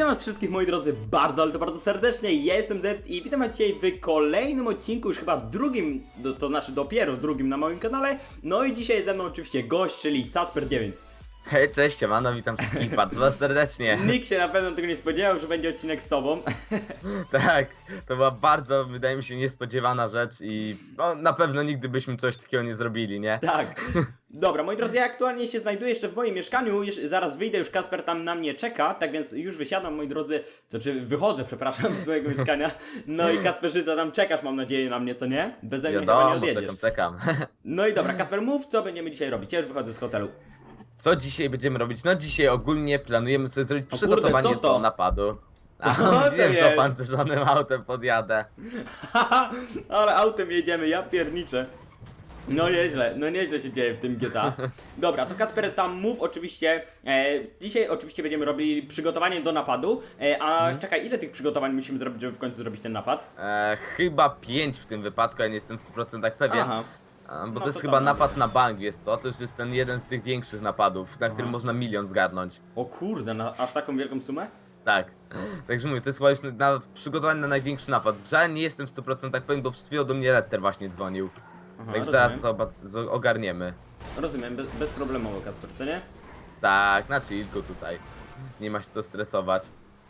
Witam was wszystkich moi drodzy bardzo, ale to bardzo serdecznie. Ja jestem Z i witam was dzisiaj w kolejnym odcinku, już chyba drugim, to znaczy dopiero drugim na moim kanale. No i dzisiaj ze mną oczywiście gość, czyli Casper9. Hej, cześć, siemano, witam wszystkich bardzo was serdecznie. Nikt się na pewno tego nie spodziewał, że będzie odcinek z tobą. Tak, to była bardzo, wydaje mi się, niespodziewana rzecz i no, na pewno nigdy byśmy coś takiego nie zrobili, nie? tak. Dobra, moi drodzy, ja aktualnie się znajduję jeszcze w moim mieszkaniu, już, zaraz wyjdę, już Kasper tam na mnie czeka, tak więc już wysiadam, moi drodzy, to czy wychodzę, przepraszam, z swojego mieszkania. No i Kasperzyca tam czekasz, mam nadzieję, na mnie, co nie? Beze mnie chyba nie odjedziesz. czekam, czekam. No i dobra, Kasper, mów, co będziemy dzisiaj robić. Ja już wychodzę z hotelu. Co dzisiaj będziemy robić? No dzisiaj ogólnie planujemy sobie zrobić kurde, przygotowanie co to? do napadu. A, Co to wiem, że jest? opancerzonym autem podjadę. Haha, ale autem jedziemy, ja pierniczę. No nieźle, no nieźle się dzieje w tym GTA. Dobra, to Kasper tam mów oczywiście. E, dzisiaj oczywiście będziemy robili przygotowanie do napadu. E, a Mhm. czekaj, ile tych przygotowań musimy zrobić, żeby w końcu zrobić ten napad? E, chyba 5 w tym wypadku, ja nie jestem w 100% pewien. Aha. A, Bo No to jest to chyba tam napad na bank, wiesz co? To już jest ten jeden z tych większych napadów, na którym można milion zgarnąć. O kurde, na, aż taką wielką sumę? Tak. Także mówię, to jest chyba już na, przygotowany na największy napad. Że nie jestem w 100% pewien, bo przed chwilą do mnie Lester właśnie dzwonił. Aha, Także rozumiem. zaraz zobacz, z- ogarniemy. Rozumiem, bez, bezproblemowo Kasper, co nie? Tak, na chillku tutaj. Nie ma się co stresować.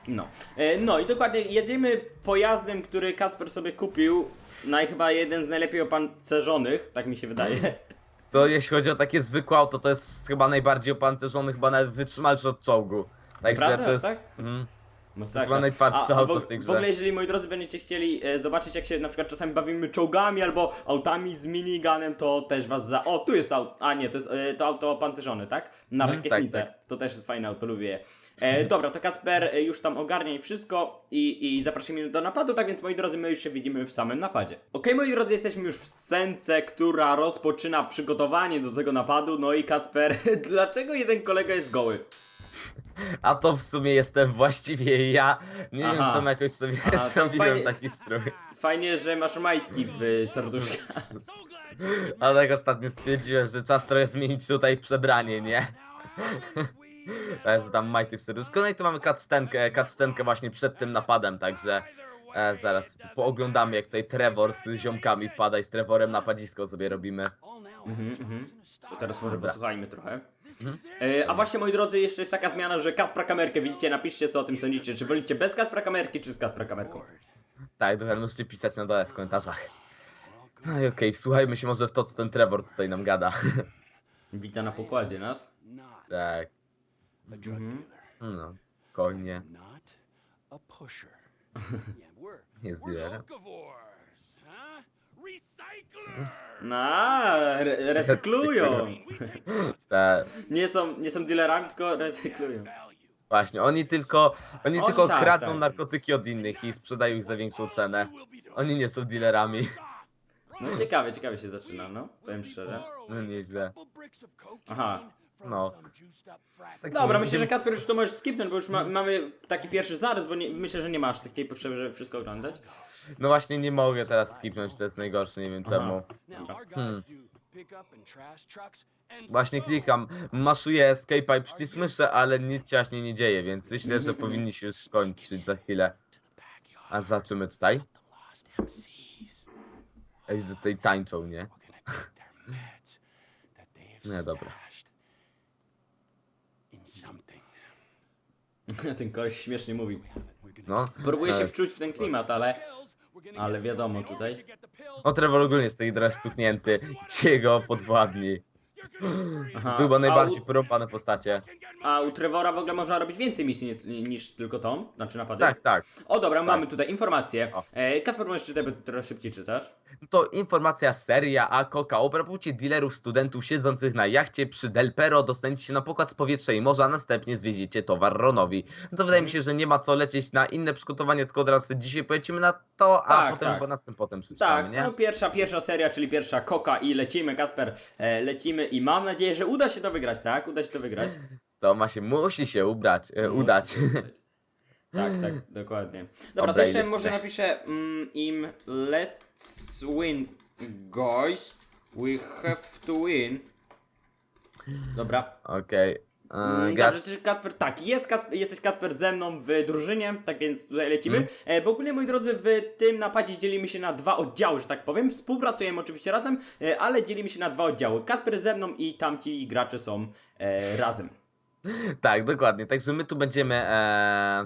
No. E, no i dokładnie jedziemy pojazdem, który Kasper sobie kupił. Naj chyba jeden z najlepiej opancerzonych, tak mi się wydaje. To jeśli chodzi o takie zwykłe auto, to jest chyba najbardziej opancerzony, chyba nawet wytrzymalszy od czołgu. Także Naprawdę, to jest... tak? Mhm. Masakra. chyba najtwardsze A- a auto w, w tej grze. W ogóle, jeżeli moi drodzy będziecie chcieli e, zobaczyć, jak się na przykład czasami bawimy czołgami albo autami z miniganem, to też was za. O, tu jest auto. A nie, to jest e, to auto opancerzone, tak? Na Mhm, rakietnicę. tak, To też jest fajne auto, lubię je. E, dobra, to Kasper e, już tam ogarnia i wszystko i, i zapraszamy do napadu, tak więc moi drodzy, my już się widzimy w samym napadzie. Okej, moi drodzy, jesteśmy już w scence, która rozpoczyna przygotowanie do tego napadu. No i Kacper, dlaczego jeden kolega jest goły? A to w sumie jestem właściwie ja. Nie wiem, Aha. czemu jakoś sobie Aha, to zrobiłem fajnie- taki strój. Fajnie, że masz majtki w serduszka. Ale tak ostatnio stwierdziłem, że czas trochę zmienić tutaj przebranie, nie? Także tam majty w serduszko. No i tu mamy cutscenkę, cutscenkę właśnie przed tym napadem, także e, zaraz tu pooglądamy jak tutaj Trevor z ziomkami wpada i z Trevorem napadzisko sobie robimy. Mhm, mhm. To teraz może Dobra. posłuchajmy trochę. E, a właśnie moi drodzy, jeszcze jest taka zmiana, że Kaspra kamerkę widzicie, napiszcie co o tym sądzicie. Czy wolicie bez Kaspra kamerki, czy z Kaspra kamerką? Tak, dokładnie, możecie pisać na dole w komentarzach. No i okej, wsłuchajmy się może w to, co ten Trevor tutaj nam gada. Wita na pokładzie nas. tak, a drug Mhm. dealer, no, spokojnie. not a pusher. yeah, we're Jest we're dealerem. locavores, Na, re recyklują. Tak, Nie są, nie są dealerami, tylko recyklują. właśnie, oni tylko, oni Oni tylko tak, kradną tak. narkotyki od innych i sprzedają ich za większą cenę. Oni nie są dealerami. No ciekawe, ciekawe się zaczyna, no. Powiem szczerze. No nieźle. Aha. No. Tak Dobra, myślę, że Kasper już to możesz skipnąć, bo już ma, mamy taki pierwszy zarys, bo nie, myślę, że nie masz takiej potrzeby, żeby wszystko oglądać. No właśnie nie mogę teraz skipnąć, to jest najgorsze, nie wiem czemu. Hmm. Właśnie klikam, maszuję escape'a i przycisk myszy, ale nic się właśnie nie dzieje, więc myślę, że powinni się już skończyć za chwilę. A zobaczymy tutaj. Ej, że tutaj tańczą, nie? Nie, dobra. Ten koleś śmiesznie mówił. No. Próbuję się wczuć w ten klimat, ale... Ale wiadomo tutaj. O, Trevor ogólnie jest tutaj trochę stuknięty. Ci podwładni. Aha. To są chyba najbardziej u- porąbane postacie. A u Trevora w ogóle można robić więcej misji nie, niż tylko tą, znaczy napady. Tak, tak. O dobra, mamy tutaj informację. O. E, Kasper, możesz czytać, bo trochę szybciej czytasz. To informacja seria A Coca o dealerów studentów siedzących na jachcie przy Del Pero dostaniecie się na pokład z powietrza i morza, a następnie zwieziecie towar Ronowi. No to wydaje mi się, że nie ma co lecieć na inne przygotowanie, tylko od razu dzisiaj polecimy na to, a Tak, potem tak. chyba następnym potem przeczytamy, Tak, nie? no pierwsza, pierwsza seria, czyli pierwsza koka i lecimy, Kasper, e, lecimy i mam nadzieję, że uda się to wygrać, tak? Uda się to wygrać. To ma się, musi się ubrać, e, udać. Tak, tak, dokładnie. Dobra, to jeszcze może napiszę mm, im let's win, guys. We have to win. Dobra, Okej. Mm, gracz. Dobrze, czy Kasper, tak, jest Kasper, jesteś Kasper ze mną w drużynie, tak więc tutaj lecimy. Mm. E, bo ogólnie, moi drodzy, w tym napadzie dzielimy się na dwa oddziały, że tak powiem. Współpracujemy oczywiście razem, e, ale dzielimy się na dwa oddziały. Kasper ze mną i tamci gracze są e, razem. Tak, dokładnie. Także my tu będziemy, e,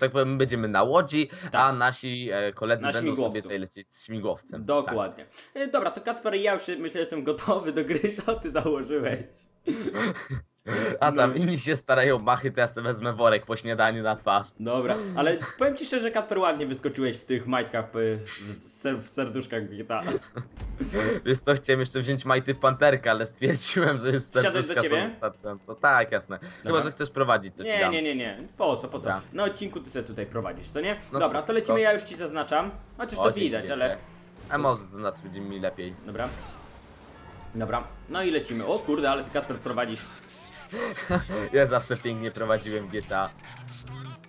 tak powiem, my będziemy na łodzi, a nasi e, koledzy Na będą sobie tutaj lecieć z śmigłowcem. Dokładnie. E, dobra, to Kasper, ja już myślę, że jestem gotowy do gry. Co ty założyłeś? A tam No. inni się starają machy, to ja sobie wezmę worek po śniadaniu na twarz. Dobra, ale powiem ci szczerze, Kasper, ładnie wyskoczyłeś w tych majtkach, w, ser, w serduszkach GTA. Wiesz co, chciałem jeszcze wziąć majty w panterkę, ale stwierdziłem, że już Wsiadać do serduszka ciebie? są wystarczająco. Tak, jasne. Chyba, Dobra. że chcesz prowadzić, to ci Nie, dam. nie, nie, nie. Po co, po co? Dobra. Na odcinku ty sobie tutaj prowadzisz, co nie? No Dobra, to spoko. lecimy, ja już ci zaznaczam. Chociaż O, to dzięki widać, wielkie. ale... A może to znaczy, będzie mi lepiej. Dobra. Dobra, no i lecimy. O kurde, ale ty Kasper prowadzisz. Ja zawsze pięknie prowadziłem GTA.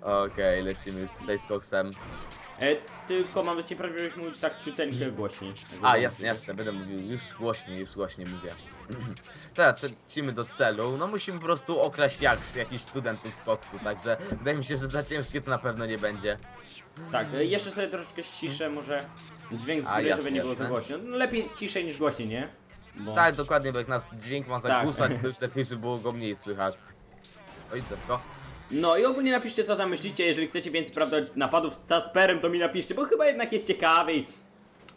Okej, lecimy już tutaj z koksem. E, tylko mam do ciebie prawie, żebyś mówił tak ciuteńkę głośniej. A, jasne, jasne, będę mówił już głośniej, już głośniej mówię. Teraz lecimy do celu. No musimy po prostu okraść jak jakichś studentów z koksu, także wydaje mi się, że za ciężkie to na pewno nie będzie. Tak, e, jeszcze sobie troszeczkę ściszę może dźwięk z A, jasne, żeby nie było za jasne. głośno. No, lepiej ciszej niż głośniej, nie? Bo... Tak, dokładnie, bo jak nas dźwięk ma Tak. zagłuszać, to już lepiej, żeby było go mniej słychać. Oj, tylko. No i ogólnie napiszcie co tam myślicie, jeżeli chcecie więcej prawda, napadów z Casperem, to mi napiszcie, bo chyba jednak jest ciekawiej.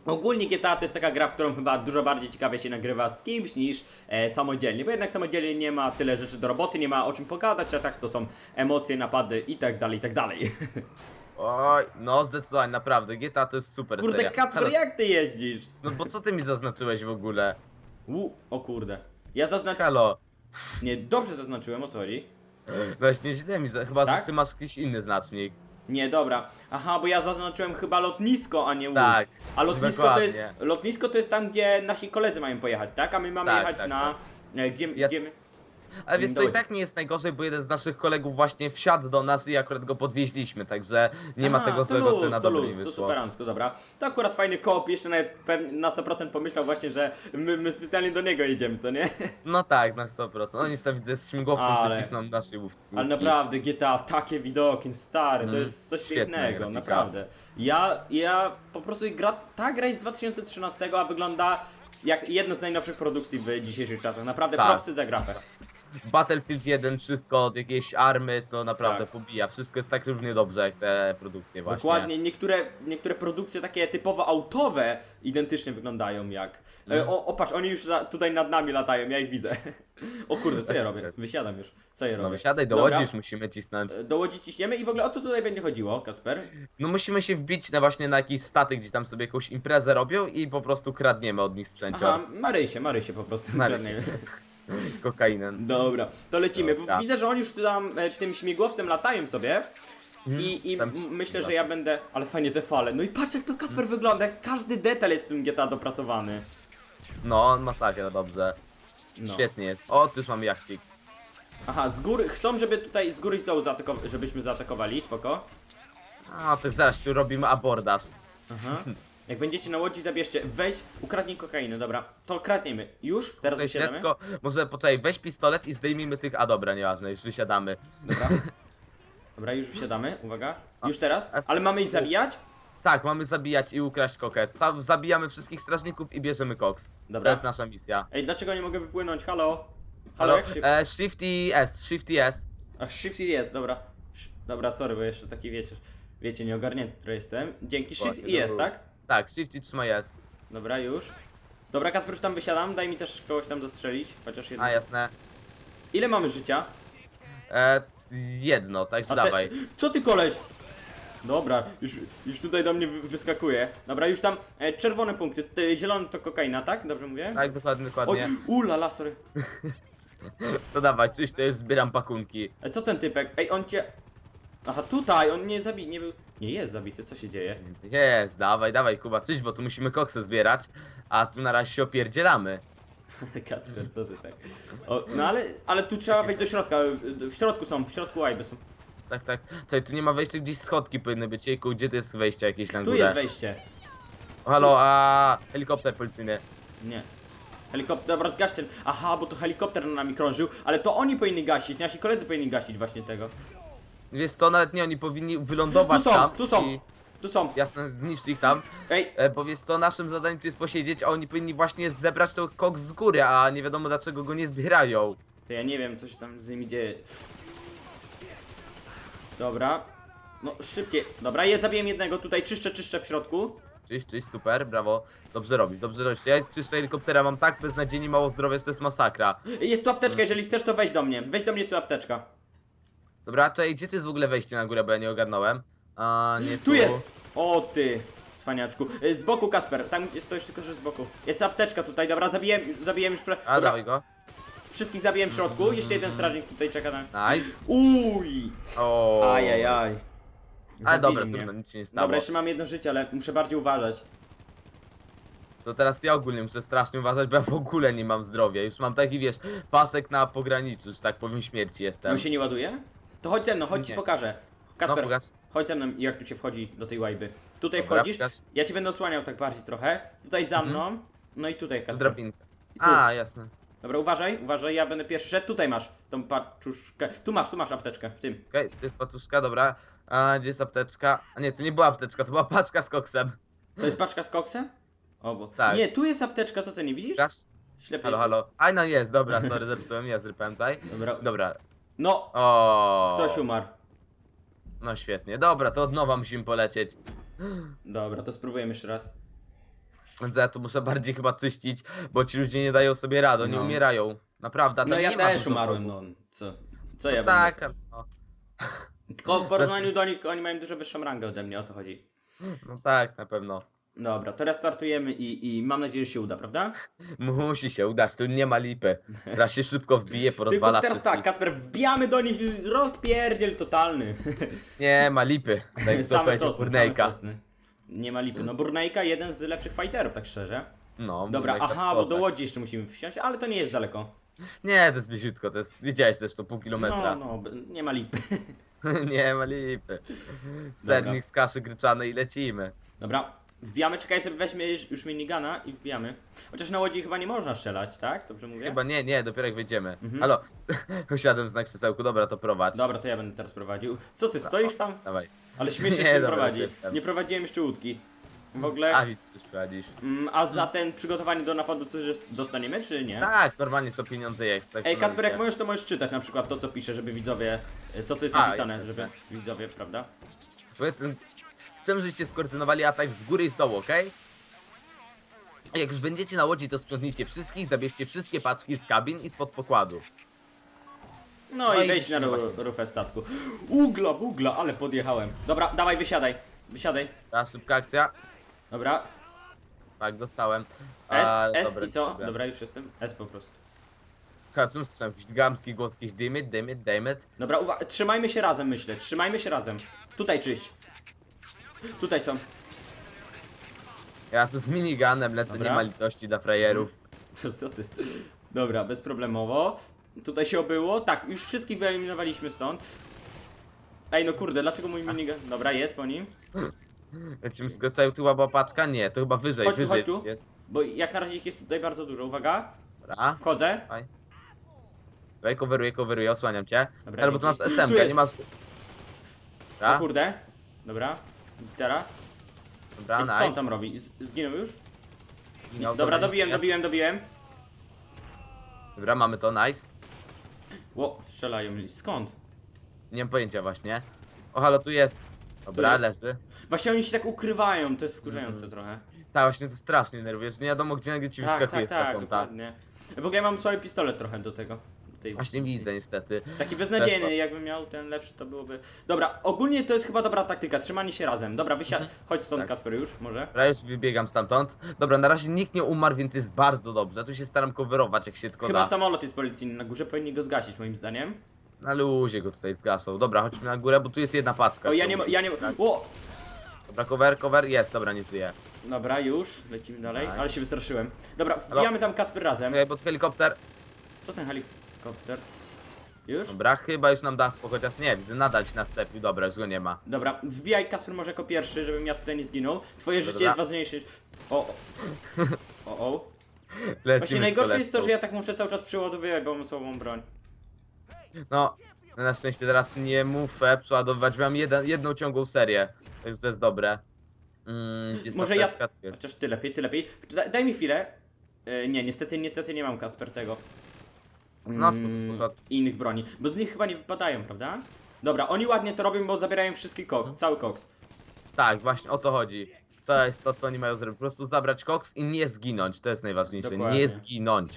Ogólnie GTA to jest taka gra, w którą chyba dużo bardziej ciekawie się nagrywa z kimś niż e, samodzielnie, bo jednak samodzielnie nie ma tyle rzeczy do roboty, nie ma o czym pogadać, a tak to są emocje, napady i tak dalej, i tak dalej. Oj, no zdecydowanie, naprawdę, GTA to jest super Kurde, seria. Kacper, Halo, jak ty jeździsz? No bo co ty mi zaznaczyłeś w ogóle? U, o kurde. Ja zaznaczyłem... Halo. Nie, dobrze zaznaczyłem, o co chodzi? Właśnie źle mi, za... chyba Tak? że ty masz jakiś inny znacznik. Nie, dobra. Aha, bo ja zaznaczyłem chyba lotnisko, a nie łódź. Tak, A lotnisko to jest, dokładnie. lotnisko to jest tam, gdzie nasi koledzy mają pojechać, tak? A my mamy Tak, jechać tak, na... e, Gdzie, Ja- gdzie my... Ale wiesz, to i tak nie jest najgorzej, bo jeden z naszych kolegów właśnie wsiadł do nas i akurat go podwieźliśmy, także nie ma Aha, tego złego, luz, co na to luz, mi To wyszło. superancko, dobra. To akurat fajny koop, jeszcze nawet na 100% pomyślał właśnie, że my, my specjalnie do niego jedziemy, co nie? No tak, na 100%. Oni tam widzę z śmigłowcem Ale- przycisną nasze łówki. Ale naprawdę GTA, takie widoki, stary, to Mm, jest coś pięknego, grafika. naprawdę. Ja, ja po prostu gra, ta gra jest z 2013, a wygląda jak jedna z najnowszych produkcji w dzisiejszych czasach. Naprawdę Tak. propsy za grafę. Battlefield 1, wszystko od jakiejś army, to naprawdę Tak. pobija. Wszystko jest tak równie dobrze jak te produkcje właśnie. Dokładnie, niektóre, niektóre produkcje takie typowo autowe identycznie wyglądają jak... E, Mm. o, o patrz, oni już tutaj nad nami latają, ja ich widzę. O kurde, co ja robię? Wysiadam już. Co ja No robię? wysiadaj do Dobra. łodzi, już musimy cisnąć. E, Do łodzi ciśniemy i w ogóle o co tutaj będzie chodziło, Kasper? No musimy się wbić na właśnie na jakiś statek, gdzie tam sobie jakąś imprezę robią i po prostu kradniemy od nich sprzęcior. Aha, Marysie, Marysie po prostu. Marysie. Kokainę. Dobra, to lecimy. Bo Dobra. widzę, że oni już tam e, tym śmigłowcem latają sobie. I, i tam- myślę, że ja będę. Ale fajnie te fale. No i patrz jak to Kasper wygląda, jak każdy detal jest w tym GTA dopracowany. No, masakra, dobrze. No. Świetnie jest. O, tu już mamy jachcik. Aha, z góry. Chcą, żeby tutaj z góry i z dołu żebyśmy zaatakowali, spoko. A, to zaraz tu robimy abordaż. Aha. Jak będziecie na łodzi, zabierzcie. Weź, ukradnij kokainę, dobra. To kradniemy. Już? Teraz Tutaj wysiadamy? tylko, może poczekaj, weź pistolet i zdejmijmy tych, a dobra, nieważne, już wysiadamy. Dobra. Dobra, już wysiadamy, uwaga. Już teraz? Ale mamy ich zabijać? Tak, mamy zabijać i ukraść kokę. Ca- zabijamy wszystkich strażników i bierzemy koks. Dobra. To jest nasza misja. Ej, dlaczego nie mogę wypłynąć? Halo? Halo, Halo, jak się... e, Shift i S, Shift i S. Ach, Shift i jest, dobra. Sz- Dobra, sorry, bo jeszcze taki wiecie, wiecie, nieogarnięty trochę jestem. Dzięki, Shift Właśnie, i jest, no. tak? Tak, Shift i trzymaj S. Dobra, już. Dobra, Kasper, już tam wysiadam, daj mi też kogoś tam zastrzelić, chociaż jedno. A, jasne. Ile mamy życia? E, jedno, także A te- dawaj. Co ty koleś? Dobra, już, już tutaj do mnie wy- wyskakuje. Dobra, już tam e, czerwone punkty, Ty, zielony to kokaina, tak? Dobrze mówię? Tak, dokładnie, Oj, dokładnie. ulala, sorry. To dawaj, czyś, to już zbieram pakunki. E, co ten typek? Ej, on cię... Aha, tutaj, on nie zabi... nie był... Nie jest zabity, co się dzieje? Jest, dawaj, dawaj, Kuba, czyś, bo tu musimy koksy zbierać, a tu na razie się opierdzielamy. Kacper, co ty tak? O, no ale, ale tu trzeba wejść do środka. W środku są, w środku łajby są. Tak, tak. Czekaj, tu nie ma wejścia, gdzieś schodki powinny być. Jejku, gdzie tu jest wejście jakieś na Tu górę? jest wejście. O, Halo, a helikopter policyjny. Nie. Helikopter, dobra, zgaś ten. Aha, bo to helikopter nad nami krążył, ale to oni powinni gasić, nasi koledzy powinni gasić właśnie tego. Wiesz co, nawet nie, oni powinni Tu wylądować są, tam tu są, i tu są. jasne, zniszczyć ich tam. Ej, E, bo wiesz co, naszym zadaniem tu jest posiedzieć, a oni powinni właśnie zebrać ten koks z góry, a nie wiadomo dlaczego go nie zbierają. to ja nie wiem, co się tam z nimi dzieje. Dobra. No, szybciej. Dobra, ja zabiję jednego, tutaj czyszczę, czyszczę w środku. Czyś, czyś, super, brawo. Dobrze robisz, dobrze robisz. Ja czyszczę helikoptera, mam tak beznadziejnie mało zdrowia, że to jest masakra. Jest tu apteczka, jeżeli chcesz, to wejdź do mnie. Wejdź do mnie, jest tu apteczka. Dobra, czekaj, gdzie to jest w ogóle wejście na górę, bo ja nie ogarnąłem. A, nie tu. Tu jest! O ty, cwaniaczku. Y, Z boku, Kasper, tam jest coś tylko, że z boku. Jest apteczka tutaj, dobra, zabiję, zabiję już... pra- A, dobra, dawaj go. Wszystkich zabiję w środku, jeszcze jeden strażnik tutaj czeka na... Nice. Uj! O. Ajajaj. Ale Zabili dobra, mnie. trudno, nic się nie stało. Dobra, jeszcze mam jedno życie, ale muszę bardziej uważać. To teraz ja ogólnie muszę strasznie uważać, bo ja w ogóle nie mam zdrowia. Już mam taki, wiesz, pasek na pograniczu, że tak powiem, śmierci jestem. On się nie ładuje? To chodź ze mną, chodź ci Nie. pokażę. No, Kasper, pokaż. chodź ze mną, jak tu się wchodzi do tej łajby. Tutaj Dobra, wchodzisz, pokaż. ja ci będę osłaniał tak bardziej trochę. Tutaj za Mhm. mną, no i tutaj, Z Kasper. drabinkę. I tu. A, jasne. Dobra, uważaj, uważaj, ja będę pierwszy szedł. Tutaj masz tą paczuszkę. Tu masz, tu masz apteczkę, w tym. Okej, to jest paczuszka, dobra. A, gdzie jest apteczka? A nie, to nie była apteczka, to była paczka z koksem. To jest paczka z koksem? O, bo... Tak. Nie, tu jest apteczka, co ty nie widzisz? Pokaż? Ślepy Halo, jesteś. halo. A, no jest, dobra, sorry, zepsułem, ja zrypałem tutaj. Dobra. Dobra. No, O. ktoś umarł. No świetnie, dobra, to od nowa musimy polecieć. Dobra, to spróbujemy jeszcze raz. Więc ja tu muszę bardziej chyba czyścić, bo ci ludzie nie dają sobie rady, oni No. umierają. Naprawdę, a No tam ja nie ma też dużo umarłem, no. Co? Co ja No będę? tak, a- no, Tylko w porównaniu do nich, oni mają dużo wyższą rangę ode mnie, o to chodzi. no tak, na pewno. Dobra, teraz startujemy i, i mam nadzieję, że się uda, prawda? Musi się udać, tu nie ma lipy. Teraz się szybko wbije, Tylko porozwala teraz wszystkich. tak, Kasper, wbijamy do nich i rozpierdziel totalny. Nie ma lipy. Tak jak to same powiedział sosny, Burnejka. same sosny. Nie ma lipy. No Burnejka jeden z lepszych fighterów, tak szczerze. No, Dobra, Burnejka aha, bo do kozak. Łodzi jeszcze musimy wsiąść, ale to nie jest daleko. Nie, to jest bliziutko, to jest, widziałeś też to pół kilometra. No, no, b- nie ma lipy. nie ma lipy. Sernik z kaszy gryczanej i lecimy. Dobra, wbijamy, czekaj sobie weźmy już- minigana i wbijamy. Chociaż na Łodzi chyba nie można strzelać, tak? Dobrze mówię? Chyba nie, nie, dopiero jak wejdziemy. Mhm. Halo, usiadłem znak krzesełku, dobra, to prowadź. Dobra, to ja będę teraz prowadził. Co ty, stoisz tam? Dawaj. Ale śmiesznie Nie, się dobra, prowadzi. już jestem. Nie prowadziłem jeszcze łódki. W ogóle, A widz, coś prowadzisz. mm, a za ten przygotowanie do napadu coś jest- dostaniemy, czy nie? Tak, normalnie są pieniądze jest. Tak Ej, Kasper, jak możesz, to możesz czytać na przykład to, co pisze, żeby widzowie, e, co tu jest A, napisane, jasne. żeby widzowie, prawda? Ten- Chcę, żebyście skoordynowali atak z góry i z dołu, okej? Jak już będziecie na łodzi, to sprzątnijcie wszystkich, zabierzcie wszystkie paczki z kabin i spod pokładu. No, No i i wejść na musimy ru- właśnie- rufę statku. Ugla, bugla, ale podjechałem. Dobra, dawaj, wysiadaj. Wysiadaj. Ta szybka akcja. Dobra. Tak, dostałem. S, A, S dobra, i co? dobra. Dobra, już jestem. S po prostu. Ha, czym słyszałem? Jakiś gamski głos, jakiś damn it, damn it, damn it. Dobra, uwa- trzymajmy się razem, myślę. Trzymajmy się razem. Tutaj czyść. Tutaj są. Ja tu z miniganem lecę, Dobra. nie ma litości dla frajerów. Co ty? Dobra, bezproblemowo. Tutaj się obyło. Tak, już wszystkich wyeliminowaliśmy stąd. Ej, no kurde, dlaczego mój minigun... Dobra, jest po nim. Lecimy skoczył tu była paczka? Nie, to chyba wyżej, Chodź tu, wyżej chodź tu. jest. Bo jak na razie ich jest tutaj bardzo dużo. Uwaga. Dobra. Wchodzę. Dawaj. Dawaj, coveruję, coveruję, osłaniam cię. Dobra, Ale bo tu masz dzięki. SMK, Tu jest. nie masz... O Dobra, kurde. Dobra. Teraz. dobra, Co on nice. tam robi? Z- Zginął już? Zginął, Dobra, dobiłem, nie. dobiłem, dobiłem. Dobra, mamy to, nice. Ło, strzelają mi. Skąd? Nie mam pojęcia właśnie. O, halo, tu jest. Dobra, Tu leży. Właśnie oni się tak ukrywają, to jest wkurzające Mhm. trochę. Tak, właśnie to strasznie nerwujesz. Nie wiadomo, gdzie nagle ci Tak, wyskakuje tak, tak, taką, tak. dokładnie. W ogóle ja mam słaby pistolet trochę do tego. Tej Właśnie misji. widzę niestety. Taki beznadziejny, jakbym miał ten lepszy, to byłoby... Dobra, ogólnie to jest chyba dobra taktyka, trzymanie się razem. Dobra, wysiad... Chodź stąd, Tak. Kasper, już, może? Dobra, już wybiegam stamtąd. Dobra, na razie nikt nie umarł, więc jest bardzo dobrze. Tu się staram coverować, jak się tylko Chyba da. samolot jest policyjny na górze, powinni go zgasić, moim zdaniem. Na luzie go tutaj zgaszą. Dobra, chodźmy na górę, bo tu jest jedna paczka. O, ja nie ja nie. O! Dobra, cover, cover, jest, dobra, nie żyje. Dobra, już, lecimy dalej, Tak. ale się wystraszyłem. Dobra, wbijamy tam Kasper razem. Bo to helikopter. Co ten helikopter? Już? Dobra, chyba już nam da spokój, chociaż nie, widzę, nadal się naszczepił, dobra, już go nie ma. Dobra, wbijaj Kasper może jako pierwszy, żebym ja tutaj nie zginął. Twoje życie Dobra. jest ważniejsze. O, o. O, o. Lecimy Właśnie z najgorsze jest to, koleżką. że ja tak muszę cały czas przeładowywać, bo mam słabą broń. No, na szczęście teraz nie muszę przeładowywać, mam jeden, jedną ciągłą serię, także to jest dobre. Mm, gdzie Może ja- apteczka? Tu jest. Chociaż ty lepiej, ty lepiej. Daj, daj mi chwilę. E, nie, niestety, niestety nie mam Kasper tego. Spoko, Mm. Innych broni. Bo z nich chyba nie wypadają, prawda? Dobra, oni ładnie to robią, bo zabierają wszystkie Mhm. kok, cały koks. Tak, właśnie o to chodzi. To jest to, co oni mają zrobić. Po prostu zabrać koks i nie zginąć. To jest najważniejsze. Dokładnie. Nie zginąć.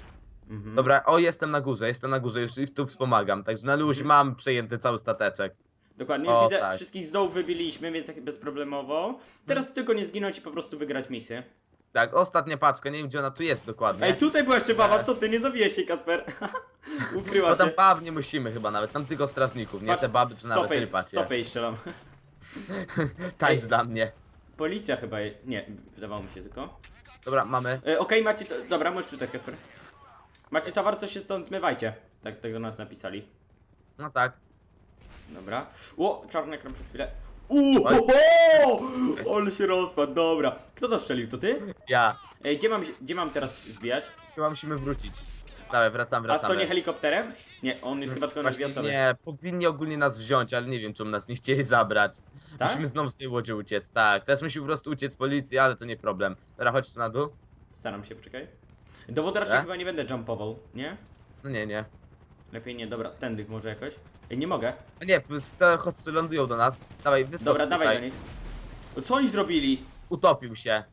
Mhm. Dobra, o, jestem na górze, jestem na górze, już ich tu wspomagam. Także na luź mam przejęty cały stateczek. Dokładnie, już O, widzę, tak. wszystkich z dołu wybiliśmy, więc bezproblemowo. Teraz tylko nie zginąć i po prostu wygrać misję. Tak, ostatnia paczka, nie wiem gdzie ona tu jest dokładnie. Ej, tutaj była jeszcze baba, Tak. co ty, nie zabiłeś się, Kacper. Ukryła No tam się. bab nie musimy chyba nawet, tam tylko strażników, nie Patrz, te baby to nawet stopę, w rypacie. stopę jej strzelam. Tańcz Ej. dla mnie. Policja chyba, je... nie, wydawało mi się tylko. Dobra, mamy. E, Okej, macie, to... dobra, możesz czytać, Kasper. Macie towar, to się stąd zmywajcie. Tak, tak do nas napisali. No tak. Dobra. O, czarny ekran przez chwilę. Uuu, ale się rozpadł, dobra. Kto to strzelił, to ty? Ja. Ej, gdzie mam, gdzie mam teraz wbijać? Chyba musimy wrócić. Dobra, wracam, A wracamy. to nie helikopterem? Nie, on jest chyba tylko na dwie Właśnie osoby. nie, powinni ogólnie nas wziąć, ale nie wiem czemu nas nie chcieli zabrać. Tak? Musimy znowu z tej łodzi uciec, tak. Teraz musimy po prostu uciec z policji, ale to nie problem. Teraz chodź tu na dół. Staram się, poczekaj. Do wody raczej Dobra. chyba nie będę jumpował, nie? No nie, nie. Lepiej nie, dobra, tędy może jakoś. Ej, nie mogę. No nie, chodźcy lądują do nas. Dawaj, wyskocz Dobra, tutaj. dawaj do nich. O, Co oni zrobili? Utopił się.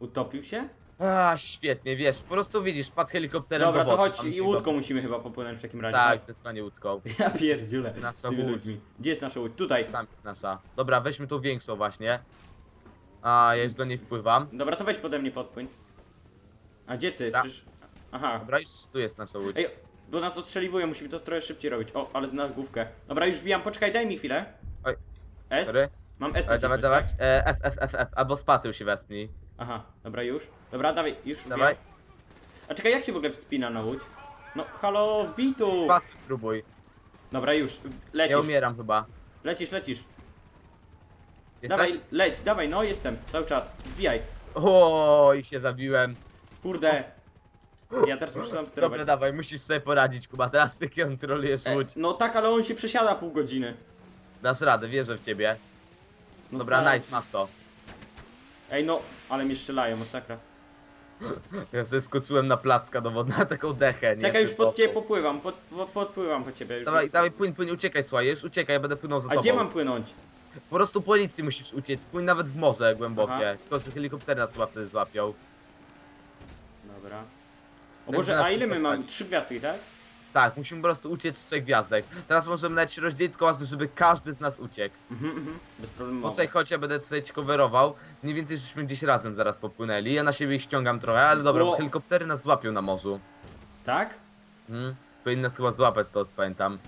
Utopił się? A, świetnie, wiesz, po prostu widzisz, padł helikopterem Dobra, do to chodź i łódką musimy chyba popłynąć w takim razie. Tak, Chodź. zdecydowanie łódką. Ja pierdziule Nasza z tymi łódź. ludźmi. Gdzie jest nasza łódź? Tutaj. Tam jest nasza. Dobra, weźmy tą większą właśnie. A, ja już do niej wpływam. Dobra, to weź pode mnie podpłyń. A gdzie ty? Przecież... Aha. Dobra, już tu jest nasza łódź. Ej, bo nas ostrzeliwują, musimy to trochę szybciej robić. O, ale na główkę. Dobra, już wbijam, poczekaj, daj mi chwilę. Oj. S? Sorry. Mam S Ale dawaj, nacisnąć, dawać. tak? E, F, F, F, F, albo spacją się wespnij. Aha, dobra, już. Dobra, dawaj, już wbijam. Dawaj. A czekaj, jak się w ogóle wspina na łódź? No, halo, wbij tu! Spacją spróbuj. Dobra, już, w- Ja lecisz, umieram chyba. lecisz, lecisz. Jesteś? Dawaj, leć, dawaj, no jestem, cały czas, wbijaj. O, i się zabiłem. Kurde. Ja teraz muszę sam sterować. Dobra, dawaj, musisz sobie poradzić, Kuba. Teraz ty kontrolujesz E, łódź. no tak, ale on się przesiada pół godziny. Dasz radę, wierzę w ciebie. No Dobra, staram nice, się. masz to. Ej, no, ale mnie strzelają, masakra. Ja sobie skoczyłem na placka do wody, na taką dechę, nie? Czekaj, już pod ciebie popływam, pod, po, podpływam po ciebie. Już. Dawaj, dawaj, płyń, płyń, uciekaj, słuchaj, już uciekaj, ja będę płynął za A tobą. gdzie mam płynąć? Po prostu policji musisz uciec, płyń nawet w morze głębokie. Aha. Tylko, że helikoptery nas chyba wtedy złapią. O Boże, a ile my mamy? Trzy gwiazdki, tak? Tak, musimy po prostu uciec z trzech gwiazdek. Teraz możemy się rozdzielić, ważne, żeby każdy z nas uciekł. Mhm, mhm. Bez problemu. Poczekaj, chodź, ja będę tutaj ci coverował. Mniej więcej żeśmy gdzieś razem zaraz popłynęli. Ja na siebie ich ściągam trochę, ale dobra, O. bo helikoptery nas złapią na morzu. Tak? Hmm? Powinny nas chyba złapać, z tego co pamiętam.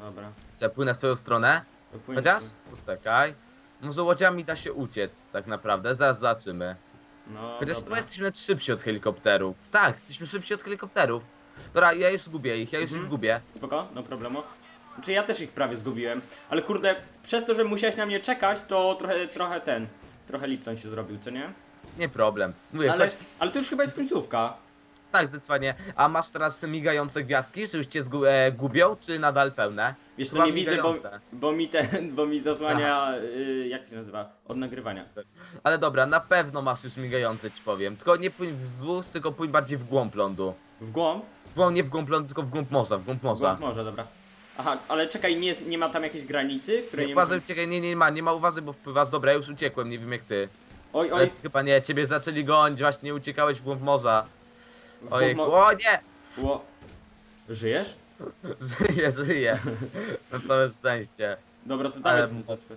Dobra. Czy ja płynę w twoją stronę? To płyń- Chociaż? Poczekaj. Może łodziami da się uciec, tak naprawdę. Zaraz zobaczymy. No, Chociaż dobra. chyba jesteśmy nawet szybsi od helikopterów. Tak, jesteśmy szybsi od helikopterów. Dobra, ja już zgubię ich, ja już Mhm. ich gubię. Spoko, no problemu. Znaczy ja też ich prawie zgubiłem, ale kurde, przez to, że musiałeś na mnie czekać, to trochę, trochę ten, trochę Lipton się zrobił, co nie? Nie problem. Mówię, Ale, chodź. ale to już chyba jest końcówka. Tak, zdecydowanie. A masz teraz te migające gwiazdki, że już cię zgu e, gubią, czy nadal pełne? Wiesz co, Chyba nie widzę, bo, migające. bo mi ten, bo mi zasłania, y, jak się nazywa, od nagrywania. Ale dobra, na pewno masz już migające, ci powiem. Tylko nie płyń wzdłuż, tylko płyń bardziej w głąb lądu. W głąb? W głąb, nie w głąb lądu, tylko w głąb morza, w głąb W morza. głąb może, dobra. Aha, ale czekaj, nie, jest- nie ma tam jakiejś granicy, której Nie, nie uważaj, uciekaj, nie, nie ma, nie ma, uważaj, bo wpływasz. Dobra, ja już uciekłem, nie wiem jak ty. Oj, Ale oj, ty chyba nie, ciebie zaczęli gonić, właśnie uciekałeś w głąb morza. W Ojej, mo- o nie! Ło. Żyjesz? Żyje, żyje. Na całe szczęście. Dobra, to Ale- ten Kacper.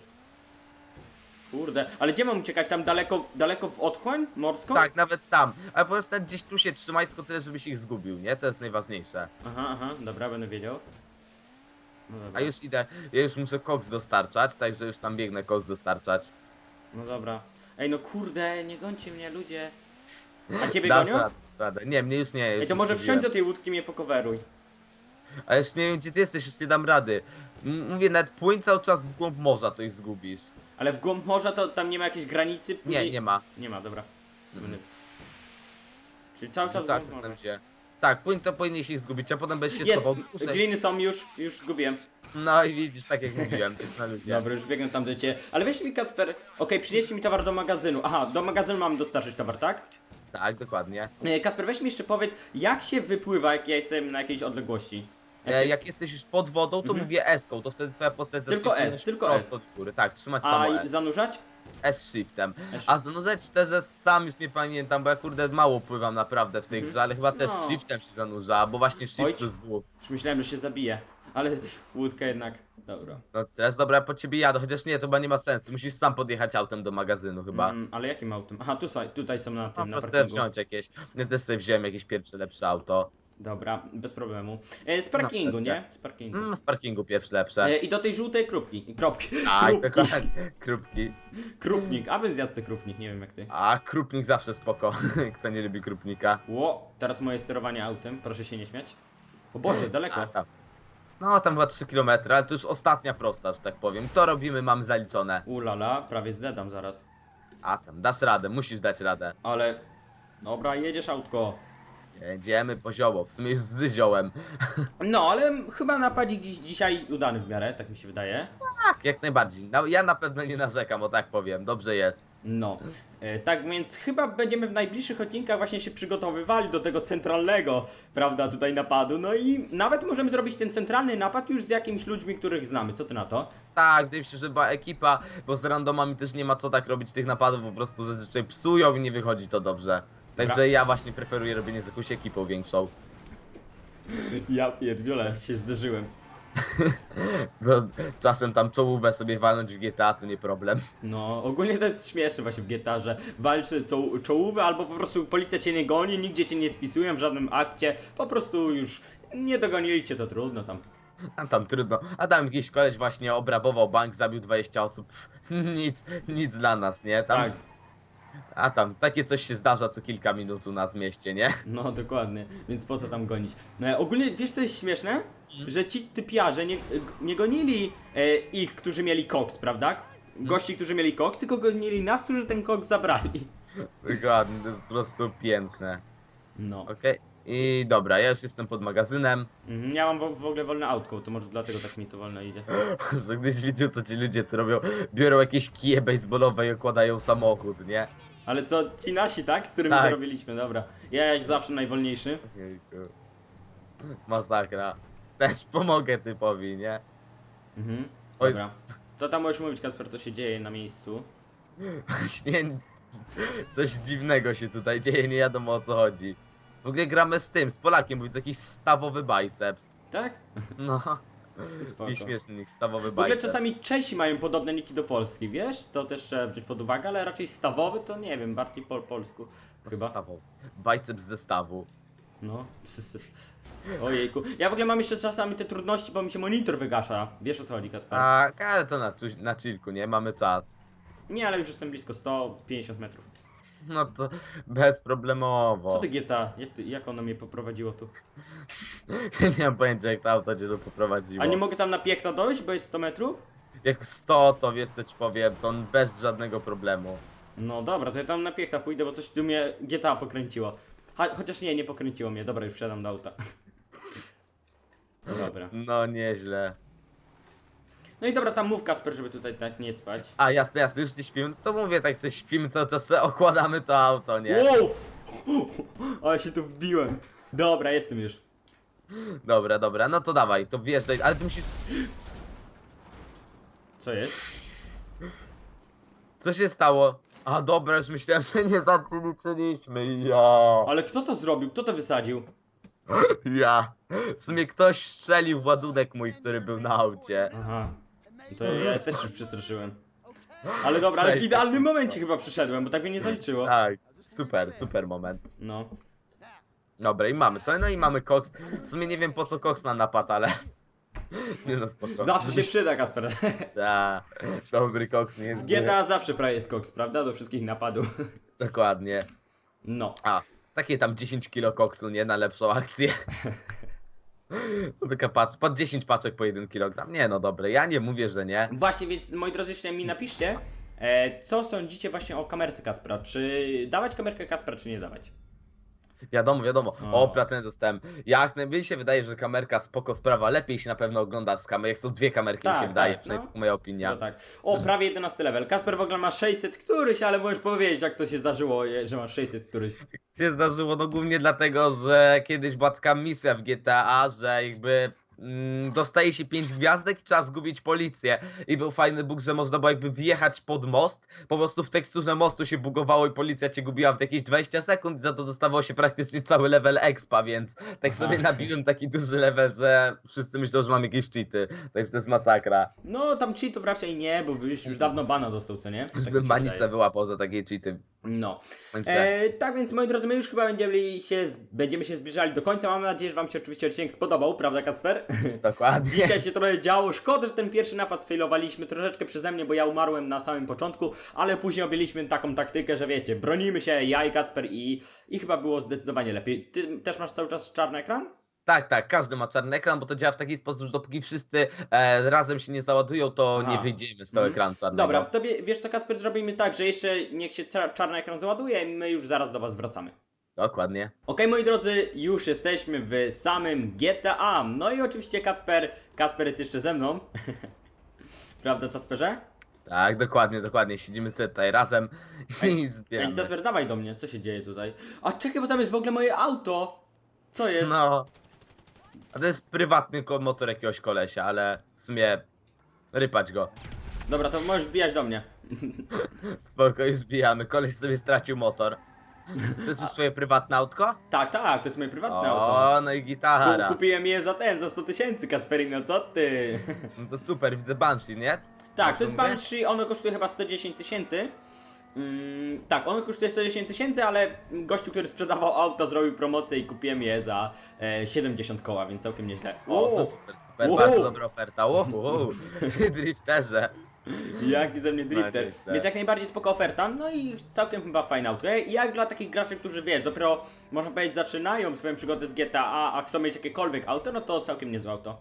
Kurde, ale gdzie mam uciekać? Tam daleko, daleko w otchłań morską? Tak, nawet tam. Ale po prostu nawet gdzieś tu się trzymaj, tylko tyle, żebyś ich zgubił, nie? To jest najważniejsze. Aha, aha, dobra, będę wiedział. No dobra. A już idę, ja już muszę koks dostarczać, także już tam biegnę koks dostarczać. No dobra. Ej, no kurde, nie gońcie mnie, ludzie. A ciebie Dasz gonią? radę, radę. Nie, mnie już nie. Już Ej, to może wsiądź do tej łódki mnie pokoweruj. A już nie wiem gdzie ty jesteś, już nie dam rady. M- Mówię, nawet płyń cały czas w głąb morza, to ich zgubisz. Ale w głąb morza to tam nie ma jakiejś granicy? Nie, nie ma. Nie ma, dobra. Mhm. Będę- Czyli cały czas... tak, można- tam się. Tak, powin- to powinieneś ich zgubić, a potem będziesz się Jest! cofał. Gliny są już, już zgubiłem. No i widzisz, tak jak mówiłem, to jest na ludzie. Dobra, już biegnę tam do ciebie. Ale weź mi Kacper. Okej, przynieście mi towar do magazynu. Aha, do magazynu mam dostarczyć towar, tak? Tak, dokładnie. E, Kasper, weź mi jeszcze powiedz, jak się wypływa, jak ja jestem na jakiejś odległości? Jak E, się... jak jesteś już pod wodą, to mówię S-ką, to wtedy twoja postać Mhm. Tylko S, tylko prosto S. do góry. Tak, trzymać A samo i S. zanurzać? S shiftem. S. A zanurzać szczerze sam już nie pamiętam, bo ja kurde mało pływam naprawdę w tej Mhm. grze, ale chyba też No. shiftem się zanurza, bo właśnie shift Oj. plus W. Już myślałem, że się zabije. Ale łódka jednak. Dobra. No teraz dobra, po ciebie jadę, chociaż nie, to chyba nie ma sensu. Musisz sam podjechać autem do magazynu chyba. Mm, ale jakim autem? Aha, tu, są- tutaj są na No, tym, po na parkingu. wziąć jakieś. Ja też sobie wziąłem jakieś pierwsze lepsze auto. Dobra, bez problemu. E, z parkingu, No, nie? Z parkingu. Mm, z parkingu pierwsze lepsze. E, I do tej żółtej krupki. Kropki. Tak, Krupki. dokładnie. Krupki. Krupnik. A bym zjadł sobie krupnik, nie wiem jak ty. A krupnik zawsze spoko. Kto nie lubi krupnika. Ło, teraz moje sterowanie autem, proszę się nie śmiać. O Boże, daleko. A, tam. No tam chyba 3 km, ale to już ostatnia prosta, że tak powiem. To robimy, mamy zaliczone. Ulala, prawie zdedam zaraz. A tam, dasz radę, musisz dać radę. Ale... Dobra, jedziesz autko. Jedziemy poziomo, w sumie już z ziołem. No, ale chyba napadzik dziś, dzisiaj udany w miarę, tak mi się wydaje. Tak, jak najbardziej. No, ja na pewno nie narzekam, o tak powiem. Dobrze jest. No, tak więc chyba będziemy w najbliższych odcinkach właśnie się przygotowywali do tego centralnego, prawda, tutaj napadu. No i nawet możemy zrobić ten centralny napad już z jakimiś ludźmi, których znamy. Co ty na to? Tak, wydaje mi się, że była ekipa, bo z randomami też nie ma co tak robić tych napadów, po prostu zazwyczaj psują i nie wychodzi to dobrze. Także ja właśnie preferuję robienie z jakąś ekipą większą. Ja pierdziule, się zderzyłem. To czasem tam czołówę sobie walnąć w GTA to nie problem. No, ogólnie to jest śmieszne właśnie w GTA, że walczy czoł- czołówy albo po prostu policja cię nie goni, nigdzie cię nie spisują w żadnym akcie, po prostu już nie dogonili cię, to trudno tam. A tam trudno. A tam jakiś koleś właśnie obrabował bank, zabił 20 osób. nic, nic dla nas, nie? Tam, Tak, A tam, takie coś się zdarza co kilka minut u nas w mieście, nie? no dokładnie, więc po co tam gonić. No, ogólnie wiesz co jest śmieszne? Że ci typiarze nie, nie gonili e, ich, którzy mieli koks, prawda? Gości, którzy mieli koks, tylko gonili nas, którzy ten koks zabrali. Dokładnie, to jest po prostu piękne. No. Okej. I dobra, ja już jestem pod magazynem. Mhm, Ja mam w, w ogóle wolne autko, to może dlatego tak mi to wolno idzie. Że gdyś widział co ci ludzie tu robią, biorą jakieś kije baseballowe i okładają samochód, nie? Ale co, ci nasi, tak? Z którymi Tak. zarobiliśmy, dobra. Ja jak zawsze najwolniejszy. Jejku. Masakra. Też pomogę typowi, nie? Mhm. Oj. Dobra. To tam możesz mówić, Kasper, co się dzieje na miejscu. Właśnie coś dziwnego się tutaj dzieje, nie wiadomo o co chodzi. W ogóle gramy z tym, z Polakiem, bo widzę jakiś stawowy biceps. Tak? No, To spoko. i śmieszny stawowy W ogóle czasami Czesi mają podobne niki do Polski, wiesz? To też trzeba wziąć pod uwagę, ale raczej stawowy to nie wiem, bardziej po polsku. Chyba. Stawowy. Biceps zestawu. No. Ojejku. Ja w ogóle mam jeszcze czasami te trudności, bo mi się monitor wygasza. Wiesz o co chodzi, Kasper? Tak, ale to na, czu- na chillku, nie? Mamy czas. Nie, ale już jestem blisko 150 metrów. No to bezproblemowo. Co ty GTA? Jak, ty, jak ono mnie poprowadziło tu? nie mam pojęcia jak to auto cię tu poprowadziło. A nie mogę tam na piechta dojść, bo jest 100 metrów? Jak 100 to wiesz co ci powiem, to on bez żadnego problemu. No dobra, to ja tam na piechta pójdę, bo coś tu mnie GTA pokręciło. Ha, chociaż nie, nie pokręciło mnie. Dobra, już wsiadam do auta. No dobra. No nieźle. No i dobra, tam mów Kasper, żeby tutaj tak nie spać. A jasne, jasne, już nie śpimy. To mówię tak, coś śpimy cały czas, sobie okładamy to auto, nie? Wow! Ale się tu wbiłem. Dobra, jestem już. Dobra, dobra, no to dawaj, to wjeżdżaj, ale ty musisz... Co jest? Co się stało? A dobra, już myślałem, że nie zaczęliśmy, ja. Ale kto to zrobił? Kto to wysadził? Ja. W sumie ktoś strzelił w ładunek mój, który był na aucie. Aha. To ja też się przestraszyłem. Ale dobra, ale w idealnym momencie chyba przyszedłem, bo tak mnie nie zaliczyło. Tak, super, super moment. No. Dobra, i mamy to, no i mamy koks. W sumie nie wiem po co koks na napad, ale... Nie no, spoko. Zawsze się przyda, Kasper. Ta, dobry koks nie jest W. GTA zawsze prawie jest koks, prawda? Do wszystkich napadów. Dokładnie. No. A, takie tam 10 kilo koksu, nie? Na lepszą akcję. To taka pacz, pod 10 paczek po 1 kg. Nie no, dobre, ja nie mówię, że nie. Właśnie, więc moi drodzy, jeszcze mi napiszcie, e, co sądzicie właśnie o kamerce Kaspra. Czy dawać kamerkę Kaspra, czy nie dawać? Wiadomo, wiadomo. O. O, platynę dostałem. Jak najmniej się wydaje, że kamerka spoko sprawa. Lepiej się na pewno ogląda z kamery. Jak są dwie kamerki, mi Tak, się wydaje, tak, no. moja opinia. No tak. O, prawie 11 level. Kasper w ogóle ma 600 któryś, ale możesz powiedzieć, jak to się zdarzyło, że masz 600 któryś. się zdarzyło, no głównie dlatego, że kiedyś była taka misja w GTA, że jakby dostaje się 5 gwiazdek i trzeba zgubić policję. I był fajny bug, że można było jakby wjechać pod most, po prostu w teksturze mostu się bugowało i policja cię gubiła w jakieś 20 sekund i za to dostawało się praktycznie cały level expa, więc tak sobie nabiłem taki duży level, że wszyscy myślą, że mam jakieś cheaty. Także to jest masakra. No, tam cheatów raczej nie, bo już, już dawno bana dostał, co nie? Tak Żeby banica była poza takie cheaty. No. E, tak więc moi drodzy, my już chyba będziemy się, będziemy się zbliżali do końca. Mam nadzieję, że Wam się oczywiście odcinek spodobał, prawda Kacper? dokładnie. Dzisiaj się trochę działo. Szkoda, że ten pierwszy napad sfailowaliśmy troszeczkę przeze mnie, bo ja umarłem na samym początku, ale później objęliśmy taką taktykę, że wiecie, bronimy się, ja i Kacper i, i chyba było zdecydowanie lepiej. Ty też masz cały czas czarny ekran? Tak, tak, każdy ma czarny ekran, bo to działa w taki sposób, że dopóki wszyscy e, razem się nie załadują, to Aha. nie wyjdziemy z tego Mhm. ekranu czarnego. Dobra, to wie, wiesz co Kasper, zrobimy tak, że jeszcze niech się czarny ekran załaduje i my już zaraz do Was wracamy. Dokładnie. Okej, moi drodzy, już jesteśmy w samym GTA. No i oczywiście Kasper, Kasper jest jeszcze ze mną. Prawda, Kasperze? Tak, dokładnie, dokładnie. Siedzimy sobie tutaj razem i Ej, zbieramy. Kasper, dawaj do mnie, co się dzieje tutaj? A czekaj, bo tam jest w ogóle moje auto. Co jest? No. A to jest prywatny ko- motor jakiegoś kolesia, ale w sumie rypać go. Dobra, to możesz wbijać do mnie. Spoko, już zbijamy. Koleś sobie stracił motor. To jest już twoje prywatne autko? Tak, tak, to jest moje prywatne auto. O, no i gitara. Ku- Kupiłem je za ten, za 100 tysięcy, Kasperino, co ty? No to super, widzę Banshee, nie? Tak, to jest? Banshee, ono kosztuje chyba 110 tysięcy. Mm, tak, ono kosztuje 110 tysięcy, ale gościu, który sprzedawał auta, zrobił promocję i kupiłem je za e, 70 koła, więc całkiem nieźle. O, to super, super, Wow. bardzo dobra oferta. Wow, wow. Ty drifterze. Jaki ze mnie drifter. Tak, Więc jak najbardziej spoko oferta, no i całkiem chyba fajne auto. I Jak dla takich graczy, którzy wiesz, dopiero można powiedzieć zaczynają swoją przygodę z GTA, a chcą mieć jakiekolwiek auto, no to całkiem niezłe auto.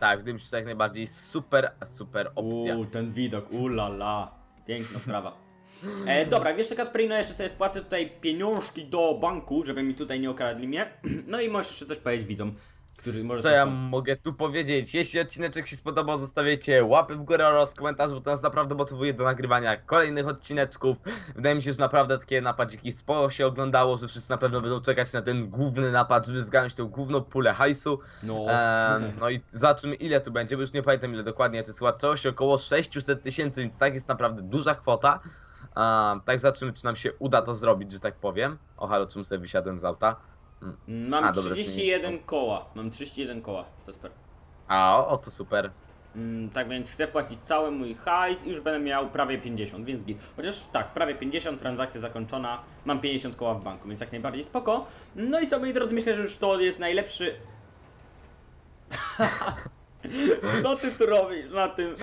Tak, wydaje mi się, że jak najbardziej super, super opcja. Uuu, ten widok, ulala. Piękna sprawa. E, dobra, wiesz co Kasperino, jeszcze sobie wpłacę tutaj pieniążki do banku, żeby mi tutaj nie okradli mnie. No i możesz jeszcze coś powiedzieć widzom, którzy może Co ja mogę tu powiedzieć? Jeśli odcineczek się spodobał, zostawiajcie łapy w górę oraz komentarz, bo to nas naprawdę motywuje do nagrywania kolejnych odcineczków. Wydaje mi się, że naprawdę takie napadziki sporo się oglądało, że wszyscy na pewno będą czekać na ten główny napad, żeby zgarnąć tą główną pulę hajsu. No. No i zobaczymy ile tu będzie, bo już nie pamiętam ile dokładnie, to jest chyba coś około 600 tysięcy, więc tak jest naprawdę duża kwota. Ehm, tak zobaczymy, czy nam się uda to zrobić, że tak powiem. O halo, czym sobie wysiadłem z auta? Mam A, dobra, 31 koła, mam 31 koła, co super. A, o, o to super. Mm, tak więc chcę wpłacić cały mój hajs i już będę miał prawie 50, więc git. Chociaż tak, prawie 50, transakcja zakończona, mam 50 koła w banku, więc jak najbardziej spoko. No i co moi drodzy, myślę, że już to jest najlepszy... co ty tu robisz na tym?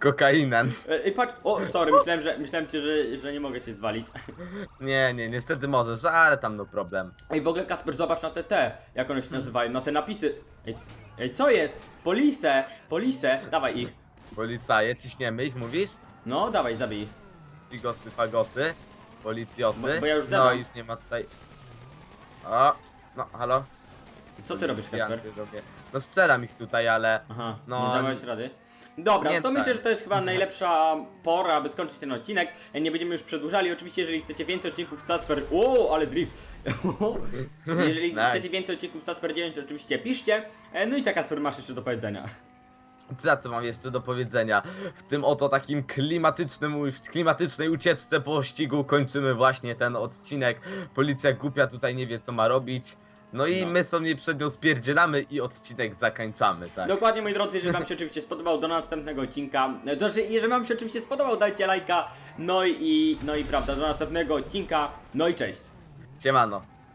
Kokainen. Ej, patrz, o, sorry, myślałem, że, myślałem cię, że, że nie mogę cię zwalić. Nie, nie, niestety możesz, ale tam no problem. Ej, w ogóle Kasper, zobacz na te te, jak one się nazywają, na te napisy. Ej, ej co jest? Polise, polise, dawaj ich. Policaje, ciśniemy ich, mówisz? No, dawaj, zabij ich. Figosy, fagosy, policjosy. Bo- bo ja już No, dawam. już nie ma tutaj... O, no, halo? Co ty robisz, Kasper? Robię. No strzelam ich tutaj, ale... Aha, No, nie dałeś rady. Dobra, nie to tak. myślę, że to jest chyba najlepsza pora, aby skończyć ten odcinek. Nie będziemy już przedłużali. Oczywiście, jeżeli chcecie więcej odcinków z Casper... O, ale drift! jeżeli Nice. chcecie więcej odcinków z Casper 9, oczywiście piszcie. E, No i co, Kasper, masz jeszcze do powiedzenia? Za co mam jeszcze do powiedzenia? W tym oto takim klimatycznym, w klimatycznej ucieczce pościgu kończymy właśnie ten odcinek. Policja głupia tutaj nie wie co ma robić. No i No. my sobie przed nią spierdzielamy i odcinek zakończamy, tak? Dokładnie, moi drodzy, jeżeli wam się oczywiście spodobał, do następnego odcinka. E, To znaczy, jeżeli wam się oczywiście spodobał, dajcie lajka. No i, no i prawda, do następnego odcinka. No i cześć! Siemano.